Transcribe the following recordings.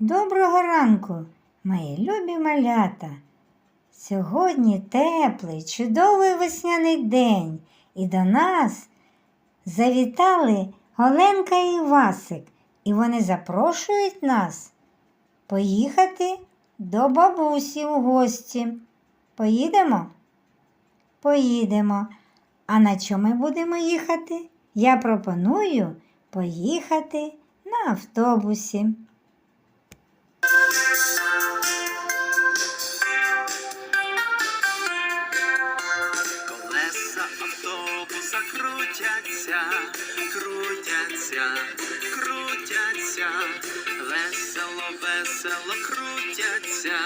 Доброго ранку, мої любі малята. Сьогодні теплий, чудовий весняний день, і до нас завітали Оленка і Васик, і вони запрошують нас поїхати до бабусі у гості. Поїдемо? Поїдемо. А на чому ми будемо їхати? Я пропоную поїхати на автобусі. Крутяться, крутяться, крутяться, весело, весело крутяться.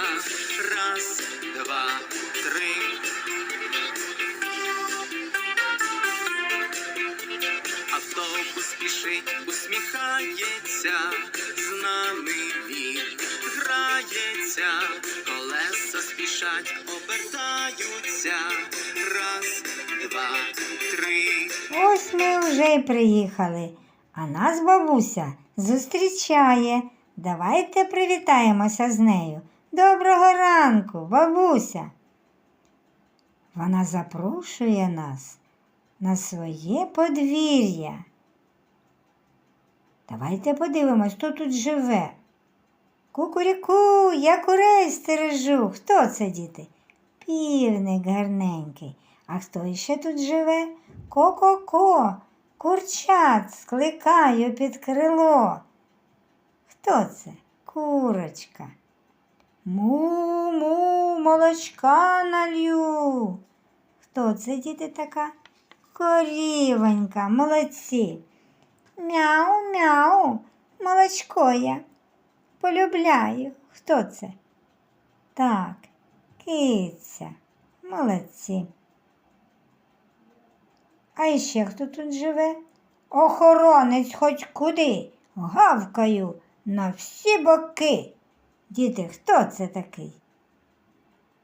Раз, два, три. Автобус спішить, усміхається, з нами він грається, колеса спішать, обертаються. Раз, два, три. Ось ми вже й приїхали, а нас бабуся зустрічає. Давайте привітаємося з нею. Доброго ранку, бабуся. Вона запрошує нас на своє подвір'я. Давайте подивимось, хто тут живе. Кукуріку, я курей стережу. Хто це, діти? Півник гарненький. А хто іще тут живе? Ко-ко-ко, курчат скликаю під крило. Хто це? Курочка. Му-му, молочка налью. Хто це, діти, така? Корівонька, молодці. Мяу-мяу, молочко я. Полюбляю. Хто це? Так, киця. Молодці. А іще хто тут живе? Охоронець хоч куди. Гавкаю на всі боки. Діти, хто це такий?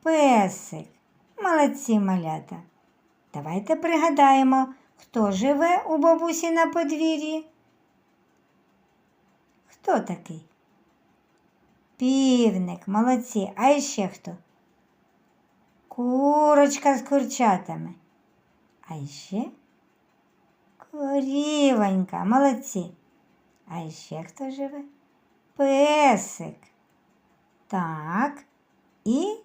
Песик. Молодці малята. Давайте пригадаємо, хто живе у бабусі на подвір'ї. Хто такий? Півник, молодці. А іще хто? Курочка з курчатами. А іще корівонька, молодці. А іще хто живе? Песик. Так. І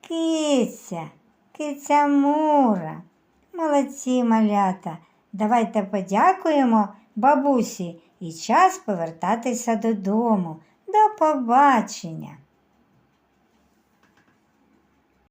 киця, киця Мура. Молодці малята. Давайте подякуємо бабусі і час повертатися додому. До побачення.